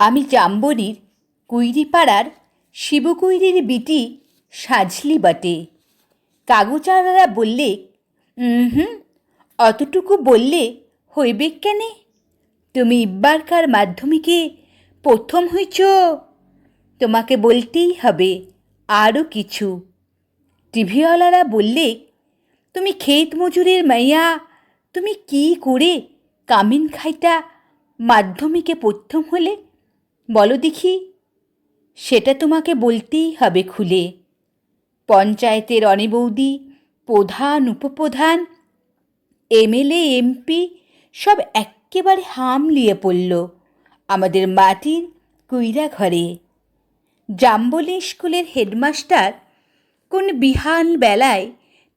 আমি জাম্বনির কুইরিপাড়ার শিবকুইরির বিটি সাজলি বটে। কাগজারারা বললে হুম অতটুকু বললে হইবে কেনে? তুমি ইব্বারকার মাধ্যমিকে প্রথম হইছ। তোমাকে বলতেই হবে আরও কিছু। টিভিওয়ালারা বললে, তুমি ক্ষেত মজুরের মাইয়া, তুমি কি করে কামিন খাইটা মাধ্যমিকে প্রথম হলে বলো দেখি, সেটা তোমাকে বলতেই হবে খুলে। পঞ্চায়েতের অনেবৌদি প্রধান, উপপ্রধান, এমএলএ, এমপি, সব এক্কেবারে হামলিয়ে পড়ল আমাদের মাটির কুইরা ঘরে। জাম্বলি স্কুলের হেডমাস্টার কোন বিহান বেলায়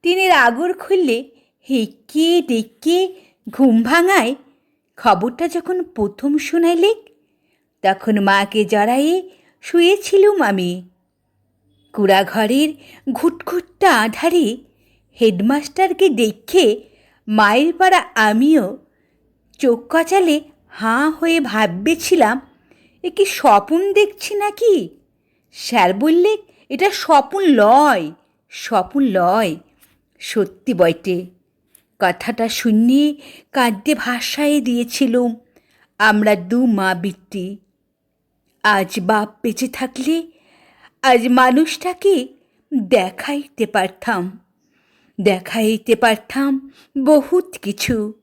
টিনের আগর খুললে হেঁকে ডেকে ঘুম ভাঙায় খবরটা যখন প্রথম শোনাইলে তখন মাকে জড়াইয়ে শুয়েছিলুম আমি। কুড়াঘরের ঘুটঘুটটা আধারে হেডমাস্টারকে দেখে মায়ের পাড়া আমিও চোখ কচালে হাঁ হয়ে ভাববেছিলাম, এ কি স্বপন দেখছি নাকি? স্যার বললে, এটা স্বপন লয় স্বপন লয়, সত্যি বটে। কথাটা শুনিয়ে কাঁদতে ভাষায় দিয়েছিলুম, আমরা দু মা বিটি আজ বাপ বেঁচে থাকলে আজ মানুষটাকে দেখাইতে পারতাম দেখাইতে পারতাম বহুত কিছু।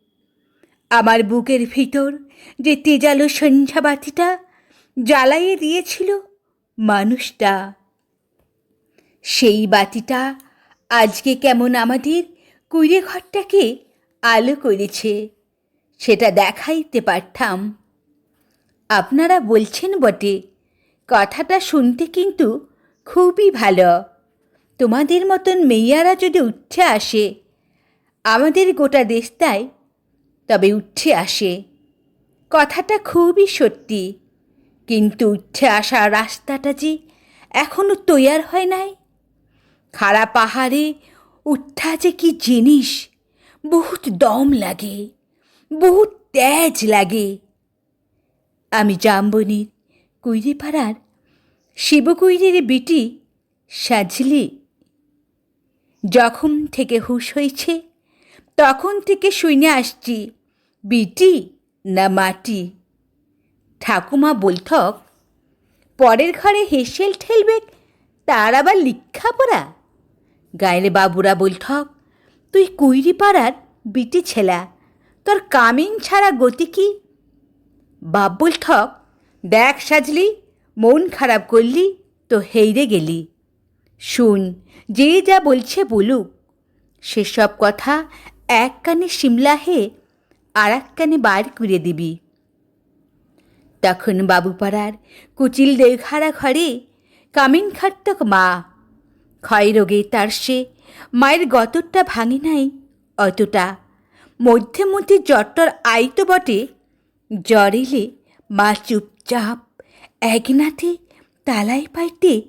আমার বুকের ভিতর যে তেজালো সন্ধ্যাবাতিটা জ্বালাইয়ে দিয়েছিল মানুষটা, সেই বাতিটা আজকে কেমন আমাদের কুইরে ঘরটাকে আলো করেছে, সেটা দেখাইতে পারতাম। আপনারা বলছেন বটে। কথাটা শুনতে কিন্তু খুবই ভালো। তোমাদের মতন মেয়ারা যদি উঠে আসে, আমাদের গোটা দেশটায় তবে উঠে আসে। কথাটা খুবই সত্যি। কিন্তু উঠে আসা রাস্তাটা যে এখনও তৈয়ার হয় নাই। খাড়া পাহাড়ে উঠা যে কি জিনিস, বহুত দম লাগে, বহুত তেজ লাগে। আমি জাম্বনির কুইরিপাড়ার শিবকুইরের বিটি সাজলি। যখন থেকে হুশ হয়েছে তখন থেকে শুনে আসছি। বিটি না মাটি? ঠাকুমা বলথক পরের ঘরে হেসেল ঠেলবে তার আবার লিখা পড়া? গায়ের বাবুরা বলথক তুই কুইরি পাড়ার বিটি ছেলা, তোর কামিন ছাড়া গতি কি? বাপ বলথক দেখ সাজলি, মন খারাপ করলি, তো হেইরে গেলি। শুন, যে যা বলছে বলুক। সেসব কথা এক কানে সিমলাহে আর এক কানে বার করে দিবি। তখন বাবুপাড়ার কুচিল দেখারা ঘরে কামিন খাটতক মা। ক্ষয় রোগে তার সে মায়ের গতরটা ভাঙে নাই অতটা। মধ্যে মধ্যে জট্টর আইতো বটে জ্বর এলে মা চুপচাপ একনাথে তালাই পাইতে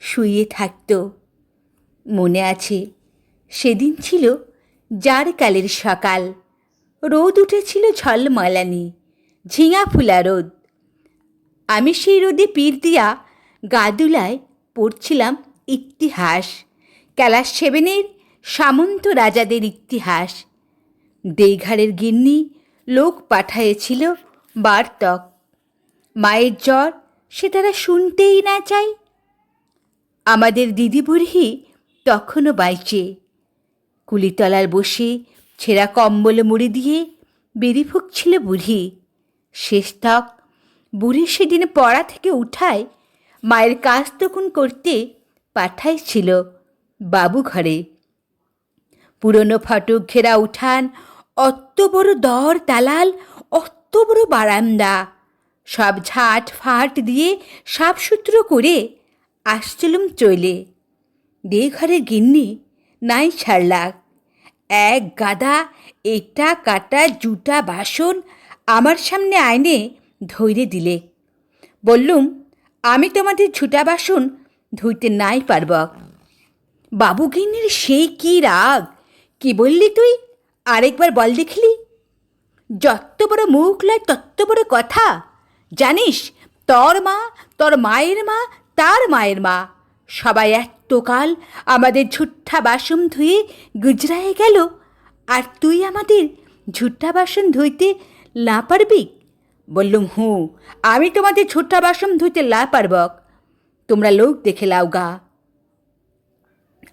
শুয়ে থাকত। মনে আছে, সেদিন ছিল যার কালের সকাল। রোদ উঠেছিল ঝলমলানি, ঝিঙা ফুলা রোদ। আমি সেই রোদে পীর দিয়া গাদুলায় পড়ছিলাম ইতিহাস, ক্যালাস সেভেনের সামন্ত রাজাদের ইতিহাস। দেঘারের গিন্নি লোক পাঠাইছিল বার্তক। মায়ের জ্বর সে তারা শুনতেই না চাই আমাদের দিদি বুড়ি তখনও বাইচে। কুলিতলার বসে ছেঁড়া কম্বল মুড়ি দিয়ে বেরি ফুকছিল বুড়ি। শেষ তক বুড়ি সেদিন পড়া থেকে উঠায় মায়ের কাজ তখন করতে পাঠাইছিল বাবু ঘরে পুরনো ফটক ঘেরা উঠান অত বড় দর দালাল অত বড় বারান্দা। সব ঝাট ফাট দিয়ে সাফসুত্র করে আসছিলুম চলে দে ঘরের গিন্নি নাই ছাড়লাক এক গাদা এটা কাটা জুটা বাসন আমার সামনে আইনে ধৈর্য দিলে। বললুম, আমি তোমাদের ঝুটা বাসন ধুইতে নাই পারব। বাবুগিন্নির সেই কি রাগ? কি বললি তুই? আরেকবার বল দেখলি। যত বড় মুখ লয় তত বড় কথা। জানিস, তোর মা, তোর মায়ের মা, তার মায়ের মা। সবাই এতকাল আমাদের ঝুট্টা বাসন ধুয়ে গুজরায়ে গেল। আর তুই আমাদের ঝুট্টা বাসন ধুইতে না পারবি? বললুম, হু, আমি তোমাদের ঝুট্টা বাসন ধুইতে লা পারবক। তোমরা লোক দেখে লাও গা।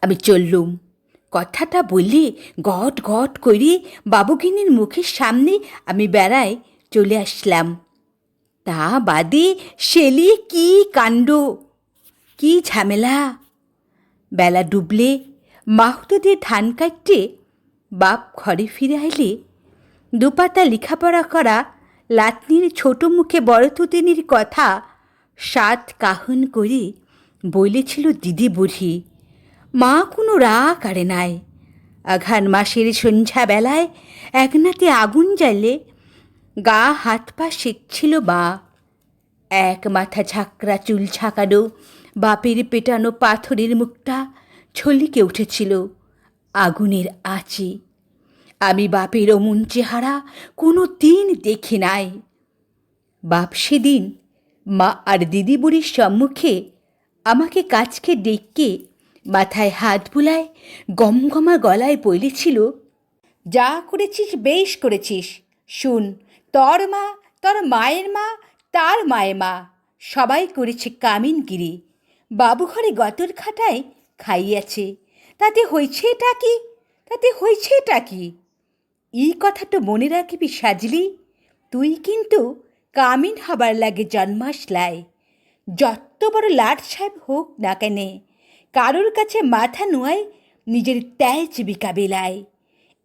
আমি চললুম। কথাটা বললে গট গট করে বাবুগিনীর মুখের সামনে আমি বেড়ায় চলে আসলাম। তা বাদে সেলিয়ে কি কাণ্ড? কি ঝামেলা? বেলা ডুবলে মাহুতদের ধান কাটতে বাপ ঘরে ফিরে আইলে দুপাতা লেখাপড়া করা লাতনির ছোট মুখে বড় কথা সাত কাহন করে বলেছিল দিদি বুড়ি। মা কোনো রাগ আরে নাই। আঘান মাসের সন্ধ্যাবেলায় একনাতে আগুন জ্বালে গা হাত পা সেচ্ছিল বা এক মাথা ঝাঁকড়া চুল ঝাঁকানো, বাপের পেটানো পাথরের মুখটা ছলিকে উঠেছিল আগুনের আঁচে। আমি বাপের অমন চেহারা কোনো দিন দেখি নাই। বাপ সেদিন মা আর দিদি বুড়ির সম্মুখে আমাকে কাছকে ডেকে মাথায় হাত বুলায় গমগমা গলায় বলেছিল, যা করেছিস বেশ করেছিস। শুন, তোর মা, তোর মায়ের মা, তার মায়ের মা, সবাই করেছে কামিনগিরি। বাবু ঘরে গতর খাটায় খাইয়াছে। তাতে হয়েছে এটা কি? তাতে হয়েছে এটা কি? এই কথাটা মনে রাখিবি সাজলি। তুই কিন্তু কামিন হবার লাগে জন্মাসলায় যত বড় লাট সাহেব হোক না কেনে কারোর কাছে মাথা নোয়ায়, নিজের ত্যাজ বিকাবিলায়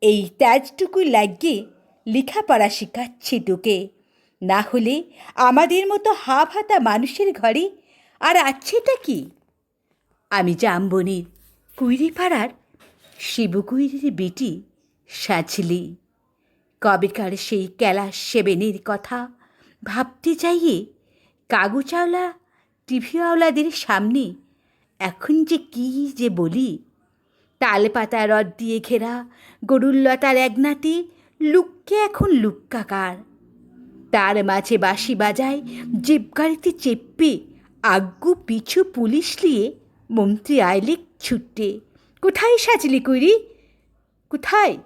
এই ত্যাজটুকু লাগিয়ে লেখাপড়া শেখাচ্ছি তোকে। না হলে আমাদের মতো হাফ হাতা মানুষের ঘরে আর আছেটা কি? আমি জাম্বনির কুইরিপাড়ার শিবকুইরির বেটি সাজলি। কবেকার সেই ক্যালাস সেবেনের কথা ভাবতে চাইয়ে কাগজাওলা টিভিওয়ালাদের সামনে এখন যে কী যে বলি? তালপাতা রদ দিয়ে ঘেরা, গরুর লতার একনাতে লুককে এখন লুক্কাকার তার মাঝে বাঁশি বাজায় জিপগাড়িতে চেপে, আগ্গু পিছু পুলিশ নিয়ে মন্ত্রী আইলে ছুটে। কোথায় সাজলি কুইরি? কোথায়?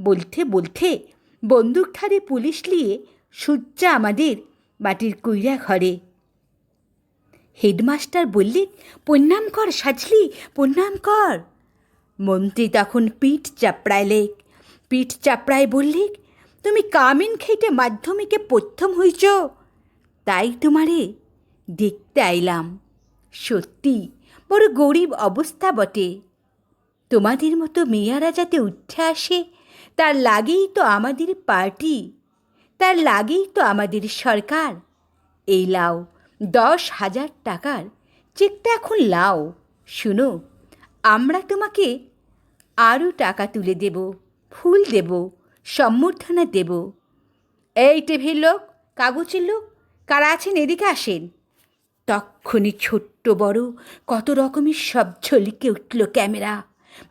বলতে বলতে বন্দুক ধারে পুলিশ নিয়ে সূর্যা আমাদের মাটির কুইরা ঘরে। হেডমাস্টার বললেন প্রণাম কর সাজলি, প্রণাম কর। মন্ত্রী তখন পিঠ চাপড়ায় চাপড়াইলে পিঠ চাপড়ায় বললে, তুমি কামিন খেটে মাধ্যমিকে প্রথম হইছ? তাই তোমারে দেখতে আইলাম। সত্যি, বড় গরিব অবস্থা বটে। তোমাদের মতো মেয়ারা যাতে উঠে আসে, তার লাগেই তো আমাদের পার্টি, তার লাগেই তো আমাদের সরকার। এই লাও দশ হাজার টাকার চেকটা এখন লাও। শুনো, আমরা তোমাকে আরও টাকা তুলে দেব, ফুল দেব, সম্বর্ধনা দেব। এই টিভির লোক, কাগজের লোক, কারা আছেন এদিকে আসেন। তক্ষণি ছোট্ট বড় কত রকমের সব ঝলিকে উঠল ক্যামেরা,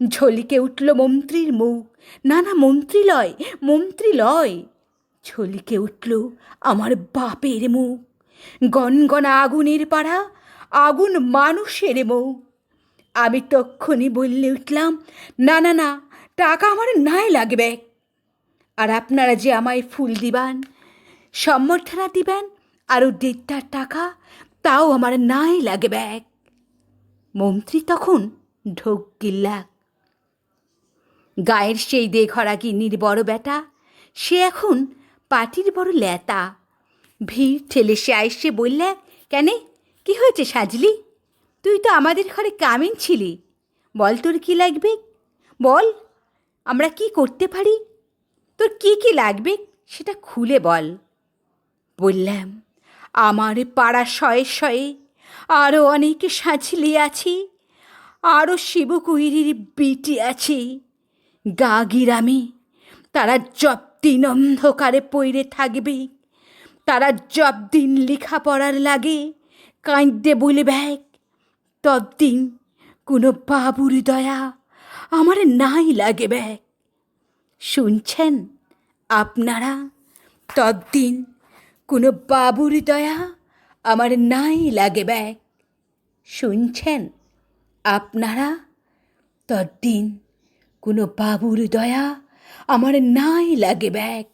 ঝলিকে উঠল মন্ত্রীর মুখ। না না মন্ত্রী লয় মন্ত্রী লয় ঝলিকে উঠল আমার বাপের মুখ। গনগনা আগুনের পাড়া, আগুন মানুষের মুখ আমি তক্ষণি বললে উঠলাম, না না না, টাকা আমার নাই লাগবে। আর আপনারা যে আমায় ফুল দিবান, সম্বর্ধনা দিবেন আরও দেড়টার টাকা, তাও আমার নাই লাগবে। মন্ত্রী তখন ঢোক গিল্লাক গায়ের সেই দে ঘরা গিন্নির বড় বেটা, সে এখন পাটির বড় ল্যাতা। ভিড় ঠেলে সে আইসে বললে, কেন? কি হয়েছে সাজলি? তুই তো আমাদের ঘরে কামিন ছিলি। বল তোর কি লাগবে? বল, আমরা কি করতে পারি? তোর কি কি লাগবে? সেটা খুলে বল। বললাম, আমার পাড়া শয়ে শয়ে আরও অনেকে সাজলি আছি আরও শিবকুইরির বিটি আছে। গা গিরামে, তারা দিন অন্ধকারে পইরে থাকবে। তারা জব দিন লেখা পড়ার লাগে, কাঁদতে বলবে তদ্দিন কোনো বাবুর দয়া আমার নাই লাগে ব্যাগ। শুনছেন আপনারা? তদ্দিন কোনো বাবুর দয়া আমার নাই লাগে ব্যাগ। শুনছেন আপনারা? তদ্দিন কোনো বাবুর দয়া আমার নাই লাগে ব্যাগ।